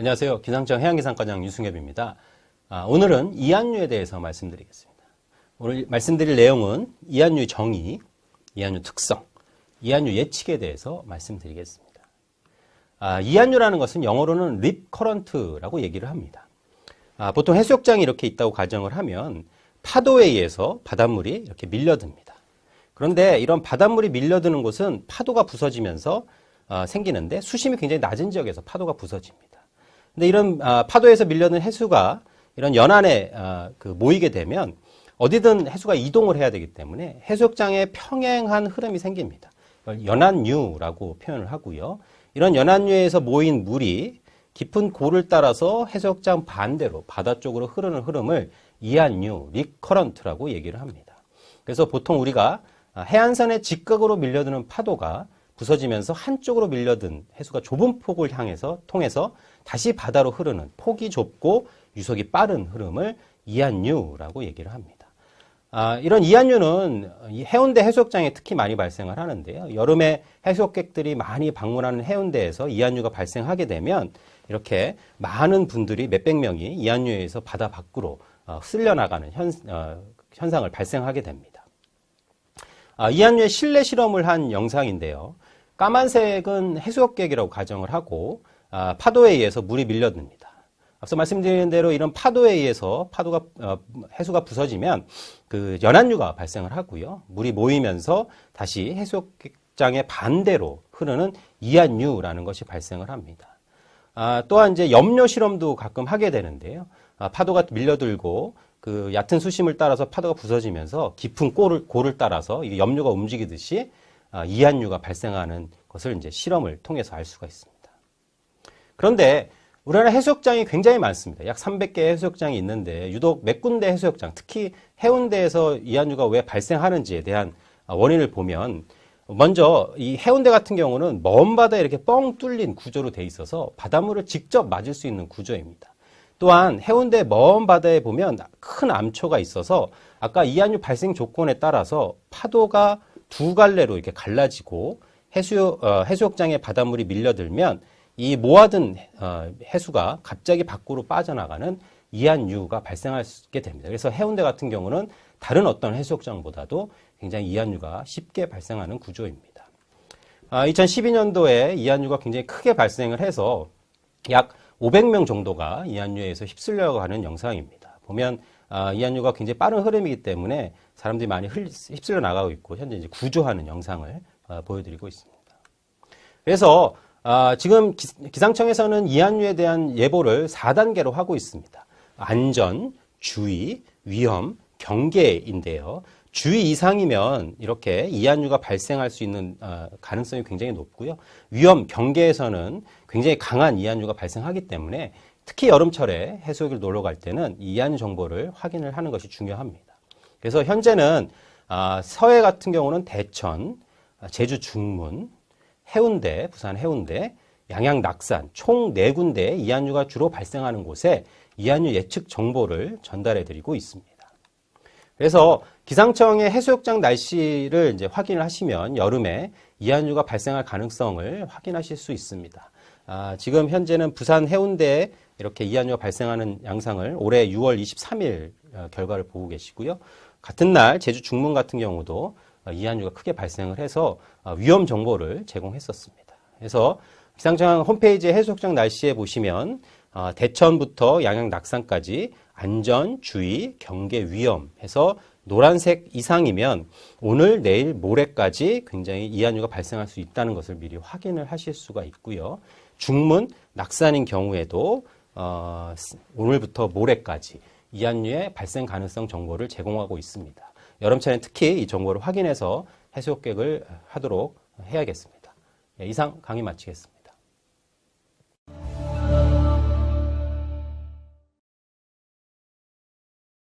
안녕하세요. 기상청 해양기상과장 유승엽입니다. 아, 오늘은 이한류에 대해서 말씀드리겠습니다. 오늘 말씀드릴 내용은 이한류 정의, 이한류 특성, 이한류 예측에 대해서 말씀드리겠습니다. 아, 이한류라는 것은 영어로는 립 커런트라고 얘기를 합니다. 아, 보통 해수욕장이 이렇게 있다고 가정을 하면 파도에 의해서 바닷물이 이렇게 밀려듭니다. 그런데 이런 바닷물이 밀려드는 곳은 파도가 부서지면서 어, 생기는데 수심이 굉장히 낮은 지역에서 파도가 부서집니다. 근데 이런 아, 파도에서 밀려든 해수가 이런 연안에 아, 그 모이게 되면 어디든 해수가 이동을 해야 되기 때문에 해수욕장에 평행한 흐름이 생깁니다. 연안류라고 표현을 하고요. 이런 연안류에서 모인 물이 깊은 고를 따라서 해수욕장 반대로 바다 쪽으로 흐르는 흐름을 이안류, 리커런트라고 얘기를 합니다. 그래서 보통 우리가 해안선에 직각으로 밀려드는 파도가 부서지면서 한쪽으로 밀려든 해수가 좁은 폭을 향해서 통해서 다시 바다로 흐르는 폭이 좁고 유속이 빠른 흐름을 이안류라고 얘기를 합니다. 아, 이런 이안류는 이 해운대 해수욕장에 특히 많이 발생을 하는데요. 여름에 해수욕객들이 많이 방문하는 해운대에서 이안류가 발생하게 되면 이렇게 많은 분들이 몇백 명이 이안류에 의해서 바다 밖으로 어, 쓸려나가는 현, 어, 현상을 발생하게 됩니다. 아, 이안류의 실내 실험을 한 영상인데요. 까만색은 해수욕객이라고 가정을 하고 아, 파도에 의해서 물이 밀려듭니다. 앞서 말씀드린 대로 이런 파도에 의해서 파도가 어, 해수가 부서지면 그 연안류가 발생을 하고요. 물이 모이면서 다시 해수욕장의 반대로 흐르는 이안류라는 것이 발생을 합니다. 아, 또한 이제 염료 실험도 가끔 하게 되는데요. 아, 파도가 밀려들고 그 얕은 수심을 따라서 파도가 부서지면서 깊은 골을, 골을 따라서 이 염료가 움직이듯이 아, 이안류가 발생하는 것을 이제 실험을 통해서 알 수가 있습니다. 그런데 우리나라 해수욕장이 굉장히 많습니다. 약 300개 해수욕장이 있는데 유독 몇 군데 해수욕장, 특히 해운대에서 이안류가 왜 발생하는지에 대한 원인을 보면 먼저 이 해운대 같은 경우는 먼 바다에 이렇게 뻥 뚫린 구조로 돼 있어서 바닷물을 직접 맞을 수 있는 구조입니다. 또한 해운대 먼 바다에 보면 큰 암초가 있어서 아까 이안류 발생 조건에 따라서 파도가 두 갈래로 이렇게 갈라지고 해수 어, 해수욕장에 바닷물이 밀려들면 이 모아둔 어, 해수가 갑자기 밖으로 빠져나가는 이안류가 발생하게 됩니다. 그래서 해운대 같은 경우는 다른 어떤 해수욕장보다도 굉장히 이안류가 쉽게 발생하는 구조입니다. 아, 2012년도에 이안류가 굉장히 크게 발생을 해서 약 500명 정도가 이안류에서 휩쓸려가는 영상입니다. 보면 아, 이안류가 굉장히 빠른 흐름이기 때문에 사람들이 많이 휩쓸려 나가고 있고 현재 이제 구조하는 영상을 아, 보여드리고 있습니다. 그래서 아, 지금 기, 기상청에서는 이안류에 대한 예보를 4단계로 하고 있습니다. 안전, 주의, 위험, 경계인데요. 주의 이상이면 이렇게 이안류가 발생할 수 있는 어, 가능성이 굉장히 높고요. 위험 경계에서는 굉장히 강한 이안류가 발생하기 때문에 특히 여름철에 해수욕을 놀러 갈 때는 이안류 정보를 확인을 하는 것이 중요합니다. 그래서 현재는 아, 서해 같은 경우는 대천, 제주 중문, 해운대, 부산 해운대, 양양 낙산 총 네 군데 이안류가 주로 발생하는 곳에 이안류 예측 정보를 전달해 드리고 있습니다. 그래서 기상청의 해수욕장 날씨를 이제 확인을 하시면 여름에 이안류가 발생할 가능성을 확인하실 수 있습니다. 아, 지금 현재는 부산 해운대에 이렇게 이안류가 발생하는 양상을 올해 6월 23일 어, 결과를 보고 계시고요. 같은 날 제주 중문 같은 경우도 어, 이안류가 크게 발생을 해서 어, 위험 정보를 제공했었습니다. 그래서 기상청 홈페이지 해수욕장 날씨에 보시면 대천부터 양양 낙산까지 안전, 주의, 경계, 위험 해서 노란색 이상이면 오늘, 내일, 모레까지 굉장히 이안류가 발생할 수 있다는 것을 미리 확인을 하실 수가 있고요. 중문, 낙산인 경우에도 어, 오늘부터 모레까지 이안류의 발생 가능성 정보를 제공하고 있습니다. 여름철엔 특히 이 정보를 확인해서 해수욕객을 하도록 해야겠습니다. 예, 이상 강의 마치겠습니다.